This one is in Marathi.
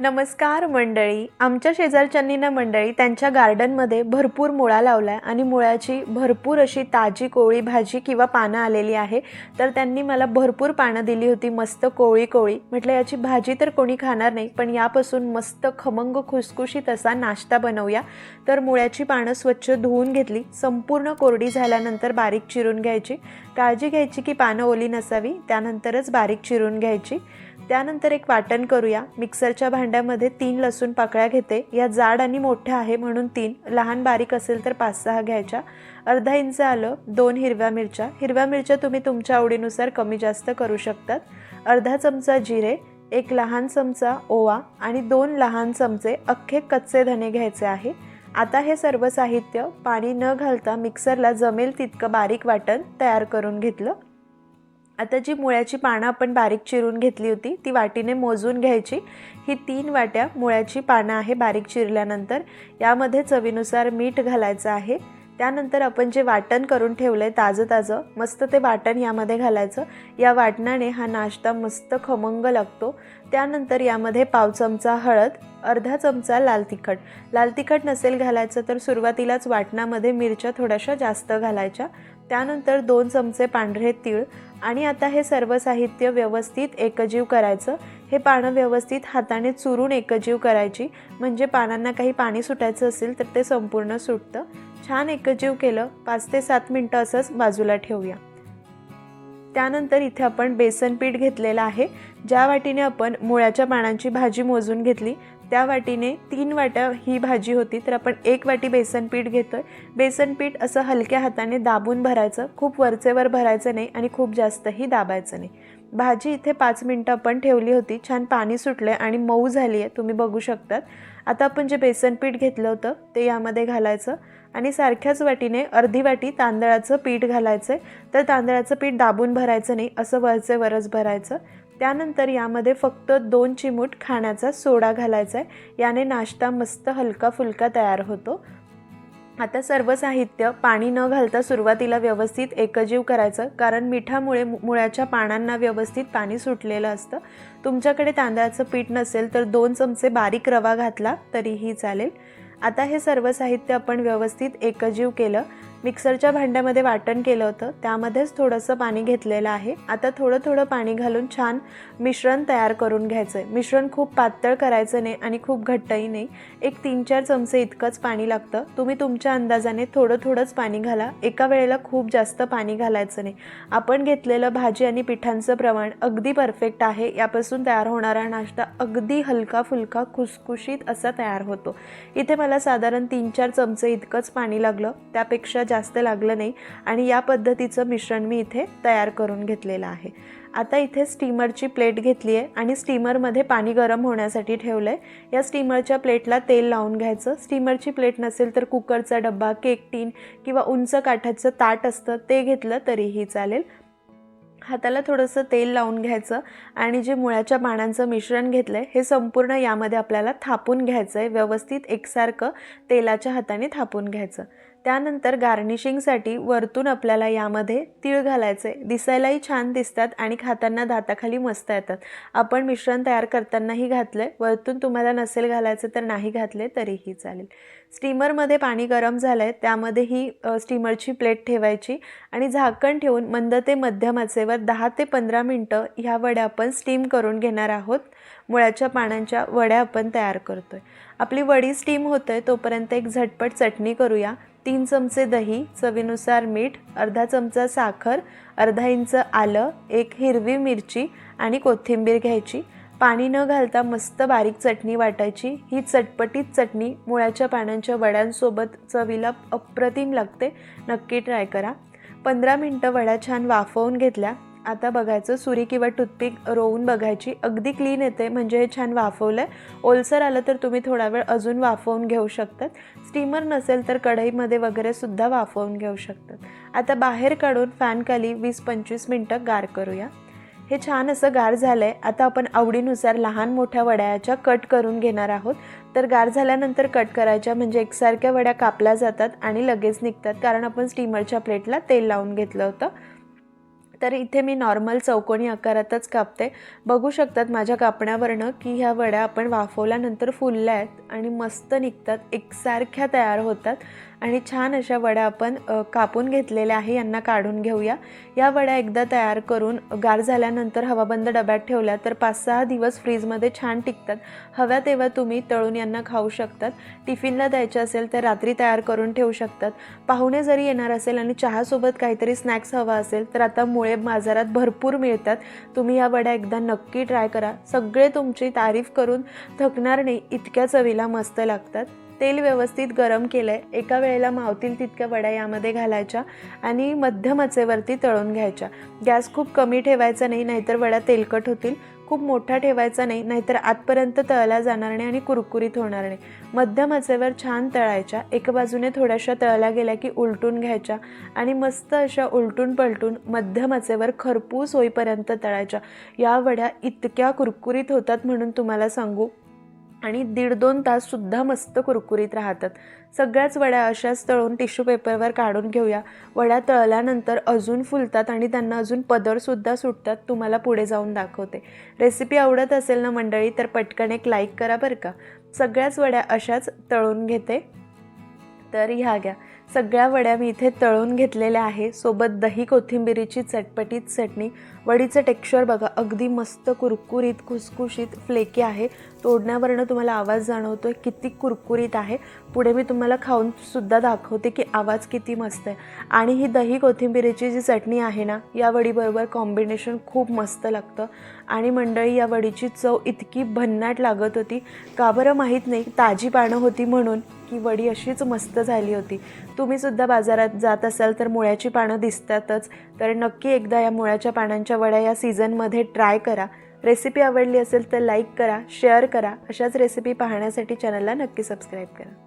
नमस्कार मंडळी. आमच्या शेजारच्यांनी ना मंडळी त्यांच्या गार्डनमध्ये भरपूर मुळा लावला आहे आणि मुळ्याची भरपूर अशी ताजी कोळी भाजी किंवा पानं आलेली आहे. तर त्यांनी मला भरपूर पानं दिली होती मस्त कोळी कोळी. म्हटलं याची भाजी तर कोणी खाणार नाही पण यापासून मस्त खमंग खुसखुशीत असा नाश्ता बनवूया. तर मुळ्याची पानं स्वच्छ धुवून घेतली. संपूर्ण कोरडी झाल्यानंतर बारीक चिरून घ्यायची. काळजी घ्यायची की पानं ओली नसावी त्यानंतरच बारीक चिरून घ्यायची. त्यानंतर एक वाटण करूया. मिक्सरच्या भांड्यामध्ये तीन लसूण पाकळ्या घेते. या जाड आणि मोठ्या आहे म्हणून तीन. लहान बारीक असेल तर पाच सहा घ्यायच्या. अर्धा इंच आलं दोन हिरव्या मिरच्या. हिरव्या मिरच्या तुम्ही तुमच्या आवडीनुसार कमी जास्त करू शकतात. अर्धा चमचा जिरे एक लहान चमचा ओवा आणि दोन लहान चमचे अख्खे कच्चे धने घ्यायचे आहे. आता हे सर्व साहित्य पाणी न घालता मिक्सरला जमेल तितकं बारीक वाटण तयार करून घेतलं. आता जी मुळ्याची पानं आपण बारीक चिरून घेतली होती ती वाटीने मोजून घ्यायची. ही तीन वाट्या मुळ्याची पानं आहे बारीक चिरल्यानंतर. यामध्ये चवीनुसार मीठ घालायचं आहे. त्यानंतर आपण जे वाटण करून ठेवलं आहे ताजं ताजं मस्त ते वाटण यामध्ये घालायचं. या वाटणाने हा नाश्ता मस्त खमंग लागतो. त्यानंतर यामध्ये पाव चमचा हळद अर्धा चमचा लाल तिखट. लाल तिखट नसेल घालायचं तर सुरुवातीलाच वाटणामध्ये मिरच्या थोड्याशा जास्त घालायच्या. त्यानंतर दोन चमचे पांढरे तीळ आणि आता हे सर्व साहित्य व्यवस्थित एकजीव करायचं. हे पानं व्यवस्थित हाताने चुरून एकजीव करायची. म्हणजे पानांना काही पाणी सुटायचं असेल तर ते संपूर्ण सुटतं. छान एकजीव केलं. पाच ते सात मिनटं असंच बाजूला ठेवूया. त्यानंतर इथे आपण बेसन पीठ घेतलेलं आहे. ज्या वाटीने आपण मुळ्याच्या पानांची भाजी मोजून घेतली त्या वाटीने तीन वाट्या ही भाजी होती तर आपण एक वाटी बेसन पीठ घेतोय. बेसन पीठ असं हलक्या हाताने दाबून भरायचं खूप वरचेवर भरायचं नाही आणि खूप जास्तही दाबायचं नाही. भाजी इथे पाच मिनटं आपण ठेवली होती छान पाणी सुटलं आहे आणि मऊ झाली आहे तुम्ही बघू शकतात. आता आपण जे बेसन पीठ घेतलं होतं ते यामध्ये घालायचं आणि सारख्याच वाटीने अर्धी वाटी तांदळाचं पीठ घालायचं आहे तर तांदळाचं पीठ दाबून भरायचं नाही असं वरचे वरच भरायचं. त्यानंतर यामध्ये फक्त दोन चिमूट खाण्याचा सोडा घालायचा आहे याने नाश्ता मस्त हलका फुलका तयार होतो. आता सर्व साहित्य पाणी न घालता सुरुवातीला व्यवस्थित एकजीव करायचं कारण मिठामुळे मुळ्याच्या पानांना व्यवस्थित पाणी सुटलेलं असतं. तुमच्याकडे तांदळाचं पीठ नसेल तर दोन चमचे बारीक रवा घातला तरीही चालेल. आता हे सर्व साहित्य आपण व्यवस्थित एकजीव केलं. मिक्सरच्या भांड्यामध्ये वाटण केलं होतं. त्यामध्येच थोडंसं पाणी घेतलेलं आहे. आता थोडं थोडं पाणी घालून छान मिश्रण तयार करून घ्यायचं आहे मिश्रण खूप पातळ करायचं नाही आणि खूप घट्टही नाही. एक तीन चार चमचे इतकंच पाणी लागतं. तुम्ही तुमच्या अंदाजाने थोडं थोडंच पाणी घाला. एका वेळेला खूप जास्त पाणी घालायचं नाही. आपण घेतलेलं भाजी आणि पिठांचं प्रमाण अगदी परफेक्ट आहे. यापासून तयार होणारा नाश्ता अगदी हलका फुलका खुसखुशीत असा तयार होतो. इथे मला साधारण तीन चार चमचे इतकंच पाणी लागलं. त्यापेक्षा जास्त जास्त लागलं नाही आणि या पद्धतीचं मिश्रण मी इथे तयार करून घेतलेलं आहे. आता इथे स्टीमरची प्लेट घेतली आहे आणि स्टीमरमध्ये पाणी गरम होण्यासाठी ठेवलं आहे या स्टीमरच्या प्लेटला तेल लावून घ्यायचं. स्टीमरची प्लेट नसेल तर कुकरचा डब्बा केक टीन किंवा उंच काठाचं ताट असतं ते घेतलं तरीही चालेल. हाताला थोडंसं तेल लावून घ्यायचं आणि जे मुळ्याच्या पानांचं मिश्रण घेतलं आहे हे संपूर्ण यामध्ये आपल्याला थापून घ्यायचं आहे व्यवस्थित एकसारखं तेलाच्या हाताने थापून घ्यायचं. त्यानंतर गार्निशिंगसाठी वरतून आपल्याला यामध्ये तीळ घालायचे दिसायलाही छान दिसतात आणि खाताना दाताखाली मस्त येतात. आपण मिश्रण तयार करतानाही घातलं आहे वरतून तुम्हाला नसेल घालायचं तर नाही घातले तरीही चालेल. स्टीमरमध्ये पाणी गरम झालं आहे त्यामध्ये ही स्टीमरची प्लेट ठेवायची आणि झाकण ठेवून मंद ते मध्यम आचेवर दहा ते पंधरा मिनटं ह्या वड्या आपण स्टीम करून घेणार आहोत. मुळ्याच्या पानांच्या वड्या आपण तयार करतोय. आपली वडी स्टीम होतोय तोपर्यंत एक झटपट चटणी करूया. तीन चमचे दही चवीनुसार मीठ अर्धा चमचा साखर अर्धा इंच आलं एक हिरवी मिरची आणि कोथिंबीर घ्यायची. पाणी न घालता मस्त बारीक चटणी वाटायची. ही चटपटीत चटणी मुळ्याच्या पानांच्या वड्यांसोबत चवीला अप्रतिम लागते. नक्की ट्राय करा. पंधरा मिनटं वड्या छान वाफवून घेतल्या. आता बघायचं सुरी किंवा टूथपिक रोवून बघायची. अगदी क्लीन येते म्हणजे हे छान वाफवलं आहे ओलसर आलं तर तुम्ही थोडा वेळ अजून वाफवून घेऊ शकतात. स्टीमर नसेल तर कढईमध्ये वगैरे सुद्धा वाफवून घेऊ शकतात. आता बाहेर काढून फॅनखाली वीस पंचवीस मिनटं गार करूया. हे छान असं गार झालं आहे आता आपण आवडीनुसार लहान मोठ्या वड्याच्या कट करून घेणार आहोत. तर गार झाल्यानंतर कट करायच्या म्हणजे एकसारख्या वड्या कापल्या जातात आणि लगेच निघतात. कारण आपण स्टीमरच्या प्लेटला तेल लावून घेतलं होतं. तर इथे मी नॉर्मल चौकोनी आकारातच कापते. बघू शकतात माझ्या कापण्यावरनं की ह्या वड्या आपण वाफवल्यानंतर फुलल्या आहेत आणि मस्त निघतात एकसारख्या तयार होतात. आणि छान अशा वड्या आपण कापून घेतलेल्या आहे यांना काढून घेऊया. या वड्या एकदा तयार करून गार झाल्यानंतर हवाबंद डब्यात ठेवल्या तर पाच सहा दिवस फ्रीजमध्ये छान टिकतात. हव्या तेव्हा तुम्ही तळून यांना खाऊ शकतात. टिफिनला द्यायचे असेल तर रात्री तयार करून ठेवू शकतात. पाहुणे जरी येणार असेल आणि चहासोबत काहीतरी स्नॅक्स हवा असेल तर आता मुळे बाजारात भरपूर मिळतात. तुम्ही या वड्या एकदा नक्की ट्राय करा. सगळे तुमची तारीफ करून थकणार नाही इतक्या चवीला मस्त लागतात. तेल व्यवस्थित गरम केलं आहे एका वेळेला मावतील तितक्या वड्या यामध्ये घालायच्या आणि मध्यम आचेवरती तळून घ्यायच्या. गॅस खूप कमी ठेवायचा नाही नाहीतर वड्या तेलकट होतील. खूप मोठा ठेवायचा नाही नाहीतर आतपर्यंत तळला जाणार नाही आणि कुरकुरीत होणार नाही. मध्यम आचेवर छान तळायच्या. एका बाजूने थोड्याशा तळल्या गेल्या की उलटून घ्यायच्या आणि मस्त अशा उलटून पलटून मध्यम आचेवर खरपूस होईपर्यंत तळायच्या. या वड्या इतक्या कुरकुरीत होतात म्हणून तुम्हाला सांगू आणि दीड दोन ताससुद्धा मस्त कुरकुरीत राहतात. सगळ्याच वड्या अशाच तळून टिश्यू पेपरवर काढून घेऊया. वड्या तळल्यानंतर अजून फुलतात आणि त्यांना अजून पदरसुद्धा सुटतात. तुम्हाला पुढे जाऊन दाखवते. रेसिपी आवडत असेल ना मंडळी तर पटकन एक लाईक करा बरं का. सगळ्याच वड्या अशाच तळून घेते. तर ह्या घ्या. सगळ्या वड्या मी इथे तळून घेतलेल्या आहे. सोबत दही कोथिंबिरीची चटपटीत चटणी. वडीचं टेक्स्चर बघा अगदी मस्त कुरकुरीत खुसखुशीत फ्लेकी आहे. तोडण्यावरनं तुम्हाला आवाज जाणवतो आहे किती कुरकुरीत आहे. पुढे मी तुम्हाला खाऊनसुद्धा दाखवते की आवाज किती मस्त आहे. आणि ही दही कोथिंबिरीची जी चटणी आहे ना या वडीबरोबर कॉम्बिनेशन खूप मस्त लागतं. आणि मंडळी या वडीची चव इतकी भन्नाट लागत होती. का बरं माहीत नाही ताजी पानं होती म्हणून. की वडी अशीच मस्त झाली होती. तुम्ही सुद्धा बाजारात जात असाल तर मुळ्याची पानं दिसतातच. तर नक्की एकदा या मुळ्याच्या पानांच्या वड्या या सीझनमध्ये ट्राय करा. रेसिपी आवडली असेल तर लाईक करा शेअर करा. अशाच रेसिपी पाहण्यासाठी चॅनलला नक्की सबस्क्राईब करा.